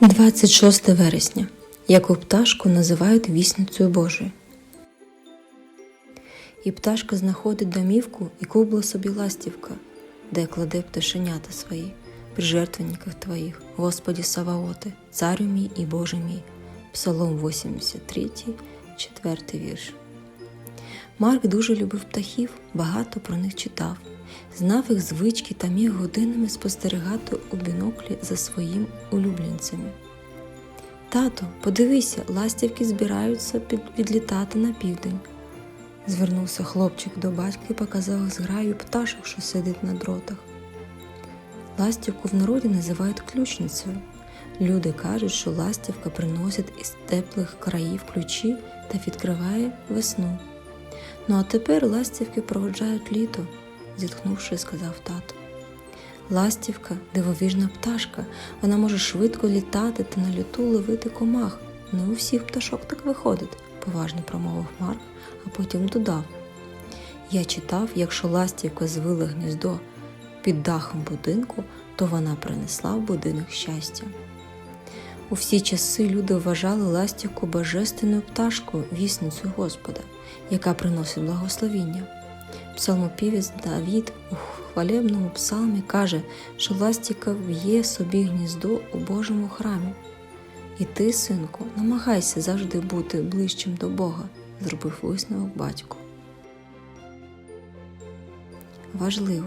Двадцять 26 вересня. Яку пташку називають вісницею Божою. І пташка знаходить домівку, яку була собі ластівка, де кладе пташенята свої, при жертвенниках твоїх, Господі Саваоти, царю мій і Боже мій. Псалом 83, 4 вірш. Марк дуже любив птахів, багато про них читав, знав їх звички та міг годинами спостерігати у біноклі за своїм улюбленцями. Тато, подивися, ластівки збираються відлітати на південь. Звернувся хлопчик до батька і показав зграю пташок, що сидить на дротах. Ластівку в народі називають ключницею. Люди кажуть, що ластівка приносить із теплих країв ключі та відкриває весну. Ну а тепер ластівки проводжають літо, зітхнувши, сказав тато. Ластівка дивовижна пташка, вона може швидко літати та на люту ловити комах. Не у всіх пташок так виходить, поважно промовив Марк, а потім додав. Я читав, якщо ластівка звила гніздо під дахом будинку, то вона принесла в будинок щастя. У всі часи люди вважали ластівку божественною пташкою, вісницею Господа, яка приносить благословіння. Псалмопівець Давід у хвалебному псалмі каже, що ластівка в'є собі гніздо у Божому храмі. І ти, синку, намагайся завжди бути ближчим до Бога, зробив висновок батько. Важливо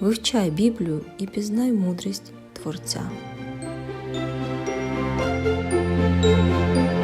вивчай Біблію і пізнай мудрість Творця. Música